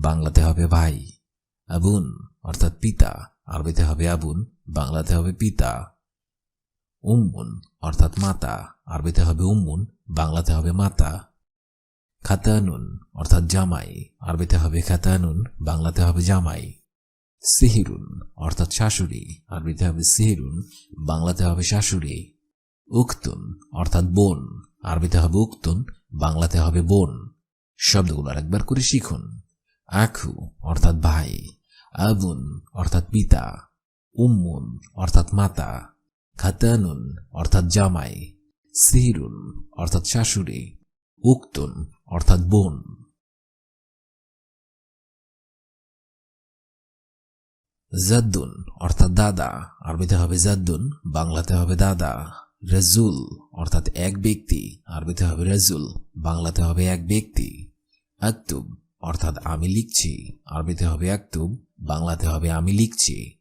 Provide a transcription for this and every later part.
বাংলাতে হবে ভাই, আবুন, অর্থাৎ পিতা। আরবিতে হবে আবুন, বাংলাতে হবে পিতা। উম্মুন, অর্থাৎ মাতা। আরবিতে হবে উম্মুন, বাংলাতে হবে মাতা। খাতানুন, অর্থাৎ জামাই। আরবিতে হবে খাতানুন, বাংলাতে হবে জামাই। সিহিরুন, অর্থাৎ শাশুড়ি। আরবিতে হবে সিহিরুন, বাংলাতে হবে শাশুড়ি। উক্তুন, অর্থাৎ বোন। আরবিতে হবে উক্তুন, বাংলাতে হবে বোন। শব্দগুলো আরেকবার করে শিখুন। আখু, অর্থাৎ ভাই আবুন অর্থাৎ পিতা, উম্মুন, অর্থাৎ মাতা, খাতানুন, অর্থাৎ জামাই সিহিরুন অর্থাৎ শাশুড়ি, উক্তুন, অর্থাৎ বোন। জাদ্দুন, অর্থাৎ দাদা, আরবিতে হবে জাদ্দুন, বাংলাতে হবে দাদা। রেজুল, অর্থাৎ এক ব্যক্তি, আরবিতে হবে রেজুল, বাংলাতে হবে এক ব্যক্তি। আক্তুব অর্থাৎ আমি লিখছি। আরবিতে হবে আক্তুব বাংলাতে হবে আমি লিখছি।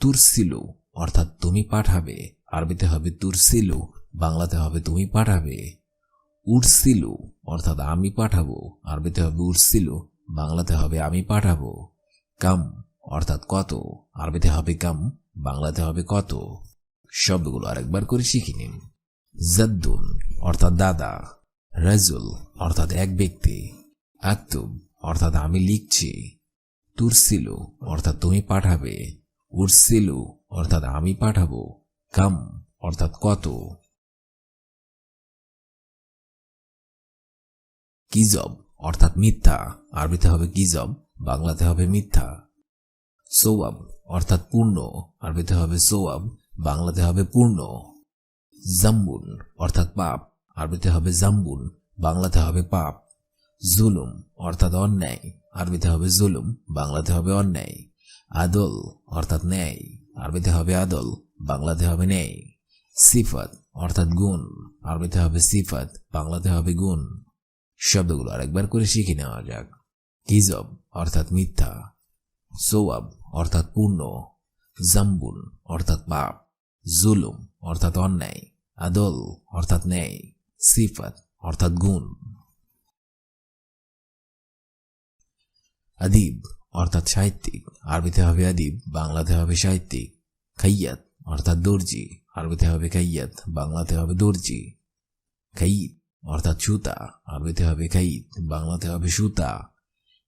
তুরসিলু, অর্থাৎ তুমি পাঠাবে। আরবিতে হবে তুরসিলু, বাংলাতে হবে তুমি পাঠাবে। উড়সিলু অর্থাৎ আমি পাঠাবো। আরবিতে হবে উড়সিলু বাংলাতে হবে আমি পাঠাবো। কাম, অর্থাৎ কত? আরবিতে হবে কাম, বাংলাতে হবে কত? শব্দগুলো আরেকবার করে শিখে নিন। জাদ্দুন, অর্থাৎ দাদা। রাজুল, অর্থাৎ এক ব্যক্তি। আক্তুব অর্থাৎ আমি লিখছি। তুরসিলু, অর্থাৎ তুমি পাঠাবে। উড়সিলু অর্থাৎ আমি পাঠাবো। কাম, অর্থাৎ কত। কিজব, অর্থাৎ মিথ্যা। আরবিতে হবে কিজব, বাংলাতে হবে মিথ্যা। সৌয়াব, অর্থাৎ পূর্ণ। আরবিতে হবে সৌয়াব, বাংলাতে হবে পূর্ণ। জাম্বুন, অর্থাৎ পাপ। আরবিতে হবে জাম্বুন, বাংলাতে হবে পাপ। জুলুম, অর্থাৎ অন্যায়। আরবিতে হবে জুলুম, বাংলাতে হবে অন্যায়। আদল, অর্থাৎ ন্যায়। আরবিতে হবে আদল, বাংলাতে হবে ন্যায়। সিফাত, অর্থাৎ গুণ। আরবিতে হবে সিফাত, বাংলাতে হবে গুণ। শব্দগুলো আরেকবার করে শিখে নেওয়া যাক। কিজব অর্থাৎ মিথ্যা। সোয়াব, অর্থাৎ পূর্ণ। জাম্বুন, অর্থাৎ পাপ। জুলুম, অর্থাৎ অন্যায়। আদল, অর্থাৎ ন্যায়। সিফাত, অর্থাৎ গুণ। আদিব, অর্থাৎ সাহিত্যিক। আরবিতে হবে আদিব, বাংলাতে হবে সাহিত্যিক। খাইয়াত, অর্থাৎ দর্জি। আরবিতে হবে খাইয়াত, বাংলাতে হবে দর্জি। খাইদ, অর্থাৎ সুতা। আরবিতে হবে খাইদ, বাংলাতে হবে সুতা।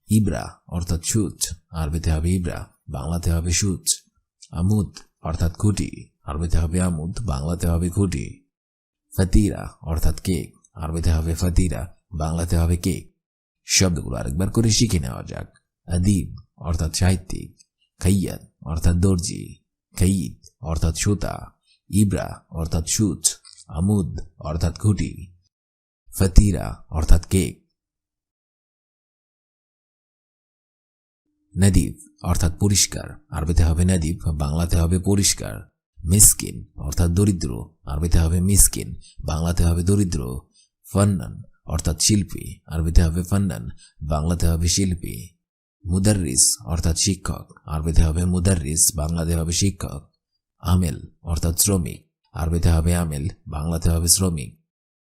ইব্রা, অর্থাৎ সুচ। আরবিতে হবে ইব্রা, বাংলাতে হবে সুচ। আমুদ, অর্থাৎ খুঁটি। আরবিতে হবে আমুদ, বাংলাতে হবে খুঁটি। ফাতিরা, অর্থাৎ কেক। আরবিতে হবে ফাতিরা, বাংলাতে হবে কেক। শব্দগুলো আরেকবার করে শিখে নেওয়া যাক। আদিব অর্থাৎ সাহিত্যিক খাইয়াদ অর্থাৎ দর্জি খাইদ অর্থাৎ সুতা ইব্রা অর্থাৎ সুচ আমুদ অর্থাৎ খুঁটি ফাতিরা অর্থাৎ কেক নদীপ অর্থাৎ পরিষ্কার, আরবিতে হবে নদীপ বাংলাতে হবে পরিষ্কার মিসকিন অর্থাৎ দরিদ্র, আরবিতে হবে মিসকিন বাংলাতে হবে দরিদ্র ফান্নান অর্থাৎ শিল্পী, আরবিতে হবে ফান্নান বাংলাতে হবে শিল্পী। মুদার্রিস, অর্থাৎ শিক্ষক। আরবিতে হবে মুদার্রিস, বাংলাতে হবে শিক্ষক। আমেল, অর্থাৎ শ্রমিক। আরবিতে হবে আমেল, বাংলাতে হবে শ্রমিক।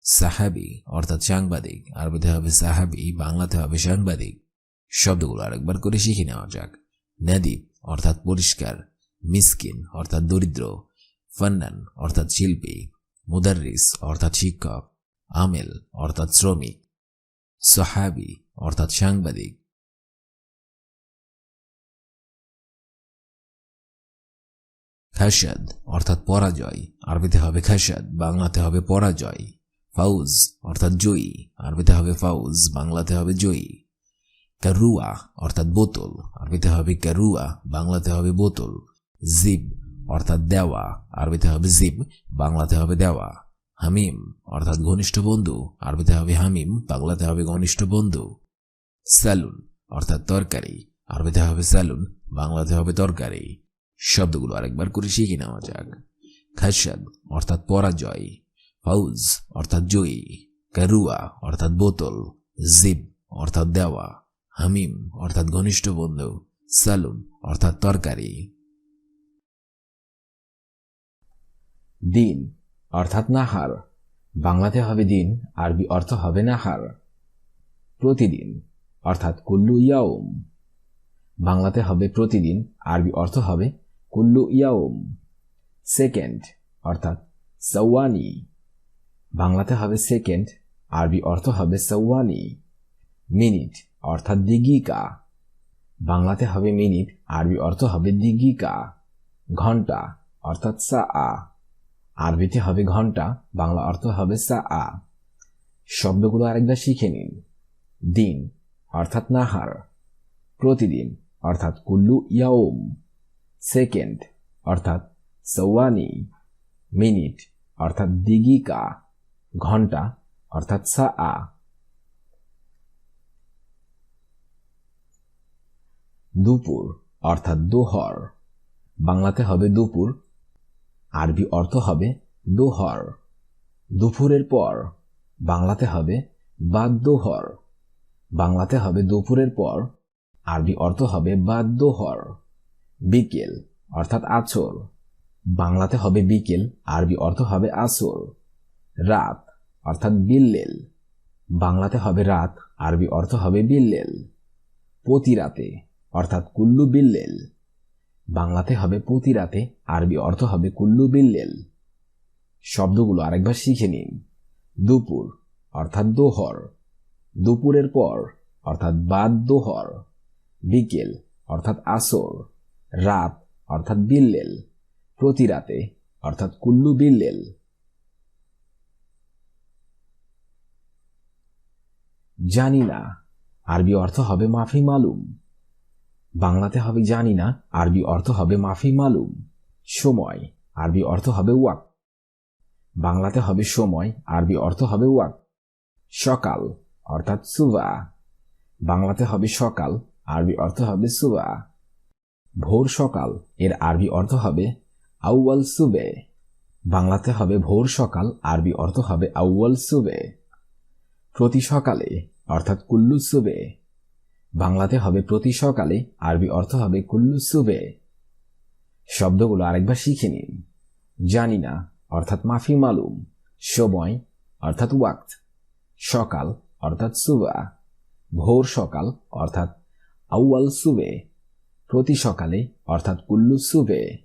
সাহাবি, অর্থাৎ সাংবাদিক। আরবিতে হবে সাহাবি, বাংলাতে হবে সাংবাদিক। শব্দগুলো আরেকবার করে শিখে নেওয়া যাক। নদীপ অর্থাৎ পরিষ্কার। মিসকিন, অর্থাৎ দরিদ্র। ফান্নান, অর্থাৎ শিল্পী। মুদার্রিস, অর্থাৎ শিক্ষক। আমেল, অর্থাৎ শ্রমিক। সাহাবি, অর্থাৎ সাংবাদিক। খাসাদ, অর্থাৎ পরাজয়। আরবিতে হবে খাসাদ, বাংলাতে হবে পরাজয়। ফাউজ, অর্থাৎ জয়ী। আরবিতে হবে ফাউজ, বাংলাতে হবে জয়ী। কারুয়া, অর্থাৎ বোতল। আরবিতে হবে কারুয়া, বাংলাতে হবে বোতল। জিব, অর্থাৎ দেওয়া। আরবিতে হবে জিব, বাংলাতে হবে দেওয়া। হামিম, অর্থাৎ ঘনিষ্ঠ বন্ধু। আরবিতে হবে হামিম, বাংলাতে হবে ঘনিষ্ঠ বন্ধু। স্যালুন, অর্থাৎ তরকারি। আরবিতে হবে স্যালুন, বাংলাতে হবে তরকারি। শব্দগুলো আরেকবার করে শিখে নেওয়া যাক। খাসাদ অর্থাৎ পরাজয়। ফাউজ, অর্থাৎ জয়ী। কারুয়া, অর্থাৎ বোতল। জিব, অর্থাৎ দেওয়া। হামিম, অর্থাৎ ঘনিষ্ঠ বন্ধু। সালুন অর্থাৎ তরকারি। দিন, অর্থাৎ নাহার। বাংলাতে হবে দিন, আরবি অর্থ হবে নাহার। প্রতিদিন, অর্থাৎ কুল্লু ইয়াউম। বাংলাতে হবে প্রতিদিন, আরবি অর্থ হবে কুল্লু ইয়াউম, সেকেন্ড, অর্থাৎ সৌওয়ানি। বাংলাতে হবে সেকেন্ড, আরবি অর্থ হবে সৌওয়ানি। মিনিট, অর্থাৎ দিগিকা বাংলাতে হবে মিনিট, আরবি অর্থ হবে দিগিকা ঘণ্টা, অর্থাৎ সা আ আরবিতে হবে ঘণ্টা, বাংলা অর্থ হবে সা আ শব্দগুলো আরেকবার শিখে নিন। দিন, অর্থাৎ নাহার। প্রতিদিন, অর্থাৎ কুল্লু ইয়াউম। সেকেন্ড, অর্থাৎ সৌওয়ানি, মিনিট, অর্থাৎ দিগিকা, ঘণ্টা, অর্থাৎ সা আ দুপুর, অর্থাৎ দোহর। বাংলাতে হবে দুপুর, আরবি অর্থ হবে দোহর। দুপুরের পর, বাংলাতে হবে বাদ দোহর বাংলাতে হবে দুপুরের পর, আরবি অর্থ হবে বাদ দোহর বিকেল, অর্থাৎ আছর। বাংলাতে হবে বিকেল, আরবি অর্থ হবে আসর। রাত, অর্থাৎ বিল্লেল। বাংলাতে হবে রাত, আরবি অর্থ হবে বিল্লেল। প্রতি রাতে অর্থাৎ কুল্লু বিল্লেল। বাংলাতে হবে প্রতি রাতে আরবি অর্থ হবে কুল্লু বিল্লেল। শব্দগুলো আরেকবার শিখে নিন। দুপুর, অর্থাৎ দোহর। দুপুরের পর, অর্থাৎ বাদ দোহর। বিকেল, অর্থাৎ আসর। রাত, অর্থাৎ বিল্লেল। প্রতি রাতে, অর্থাৎ কুল্লু বিল্লেল। জানি না, আরবি অর্থ হবে মাফি মালুম। বাংলাতে হবে জানি না, আরবি অর্থ হবে মাফি মালুম। সময়, আরবি অর্থ হবে ওয়াক। বাংলাতে হবে সময়, আরবি অর্থ হবে ওয়াক। সকাল, অর্থাৎ সুবা। বাংলাতে হবে সকাল, আরবি অর্থ হবে সুবা। ভোর সকাল, এর আরবি অর্থ হবে আউয়াল সুবে। বাংলাতে হবে ভোর সকাল, আরবি অর্থ হবে আউয়াল সুবে। প্রতি সকালে, অর্থাৎ কুল্লু সুবে। বাংলাতে হবে প্রতি সকালে, আরবি অর্থ হবে কুল্লু সুবে। শব্দগুলো আরেকবার শিখে নিন। জানি না, অর্থাৎ মাফি মালুম। সময়, অর্থাৎ ওয়াক্ত। সকাল, অর্থাৎ সুবা। ভোর সকাল, অর্থাৎ আউয়াল সুবে। প্রতি সকালে, অর্থাৎ কুল্লু সুবে।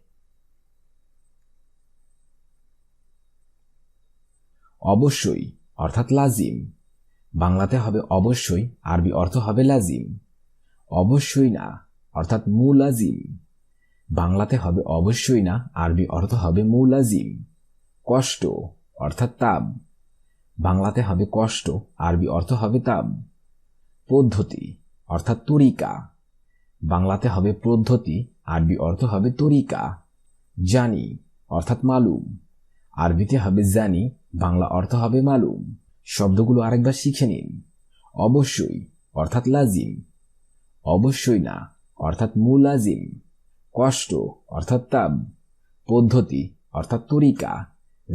অবশ্যই, অর্থাৎ লাজিম। বাংলাতে হবে অবশ্যই, আরবি অর্থ হবে লাজিম। অবশ্যই না, অর্থাৎ মুলাজিম। বাংলাতে হবে অবশ্যই না, আরবি অর্থ হবে মুলাজিম। কষ্ট, অর্থাৎ তাব। বাংলাতে হবে কষ্ট, আরবি অর্থ হবে তাব। পদ্ধতি, অর্থাৎ তরিকা। বাংলাতে হবে পদ্ধতি, আরবি অর্থ হবে তরিকা, জানি অর্থাৎ মালুম। আরবিতে হবে জানি, বাংলা অর্থ হবে মালুম। শব্দগুলো আরেকবার শিখে নিন। অবশ্যই অর্থাৎ লাজিম। অবশ্যই না অর্থাৎ মুলাজিম। কষ্ট অর্থাৎ তাব পদ্ধতি অর্থাৎ তরিকা।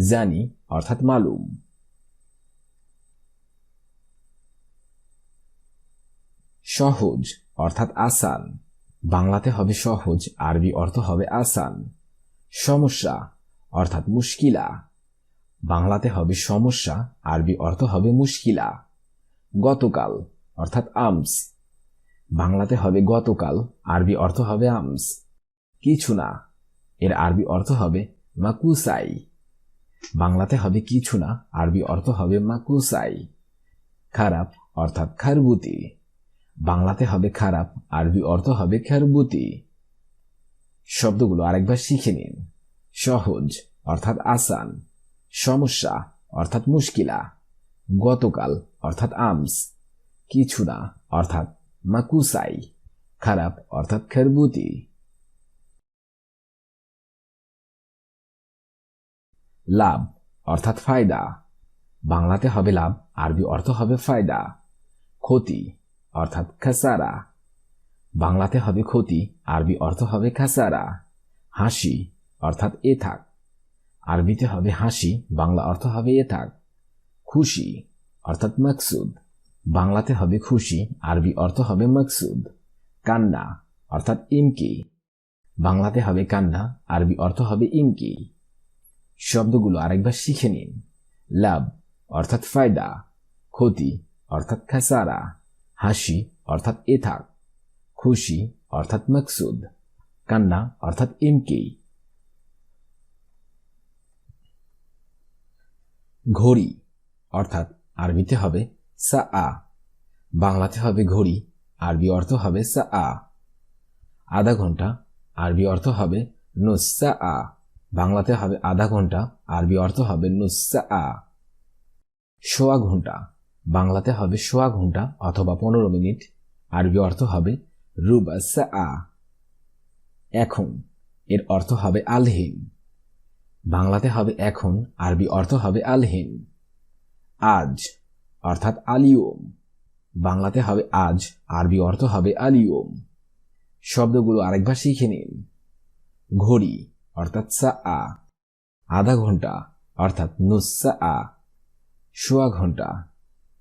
জানি অর্থাৎ মালুম। সহজ, অর্থাৎ আসান। বাংলাতে হবে সহজ, আরবি অর্থ হবে আসান। সমস্যা, অর্থাৎ মুশকিলা। বাংলাতে হবে সমস্যা, আরবি অর্থ হবে মুশকিলা। গতকাল, অর্থাৎ আমস। বাংলাতে হবে গতকাল, আরবি অর্থ হবে আমস। কিছু না, এর আরবি অর্থ হবে মাকুসাই। বাংলাতে হবে কিছু না, আরবি অর্থ হবে মাকুসাই। খারাপ, অর্থাৎ খারবুতি। বাংলাতে হবে খারাপ, আরবি অর্থ হবে খারবুতি। শব্দগুলো আরেকবার শিখে নিন। সহজ, অর্থাৎ আসান। সমস্যা, অর্থাৎ মুশকিলা। গতকাল, অর্থাৎ আমস। কিছু না, অর্থাৎ মাকুসাই। খারাপ, অর্থাৎ খেরবুতি। লাভ, অর্থাৎ ফায়দা। বাংলাতে হবে লাভ, আরবি অর্থ হবে ফায়দা। ক্ষতি অর্থাৎ খাসারা। বাংলাতে হবে ক্ষতি, আরবি অর্থ হবে খাসারা। হাসি অর্থাৎ এ থাক। আরবিতে হবে হাসি, বাংলা অর্থ হবে এ থাক। খুশি অর্থাৎ মাকসুদ। বাংলাতে হবে খুশি, আরবি অর্থ হবে মাকসুদ। কান্না অর্থাৎ ইমকি। বাংলাতে হবে কান্না, আরবি অর্থ হবে ইমকি। শব্দগুলো আরেকবার শিখে নিন। লাভ অর্থাৎ ফায়দা। ক্ষতি অর্থাৎ খাসারা। হাসি অর্থাৎ এথাক, খুশি অর্থাৎ মকসুদ, কান্না অর্থাৎ ইমকি ঘড়ি অর্থাৎ আরবিতে হবে সা আ বাংলাতে হবে ঘড়ি, আরবি অর্থ হবে সা আ আধা ঘণ্টা, আরবি অর্থ হবে নুসা আ বাংলাতে হবে আধা ঘণ্টা, আরবি অর্থ হবে নুসা আ সোয়া ঘণ্টা বাংলাতে হবে সোয়া ঘণ্টা অথবা পনেরো মিনিট। আরবি অর্থ হবে রুবা আ এখন এর অর্থ হবে আলহীন। বাংলাতে হবে এখন, আরবি অর্থ হবে আলহীন। আজ, অর্থাৎ আলিওম বাংলাতে হবে আজ, আরবি অর্থ হবে আলিওম শব্দগুলো আরেকবার শিখে নিন। ঘড়ি, অর্থাৎ সা। আ আধা ঘণ্টা, অর্থাৎ নুসা। আ সোয়া ঘণ্টা।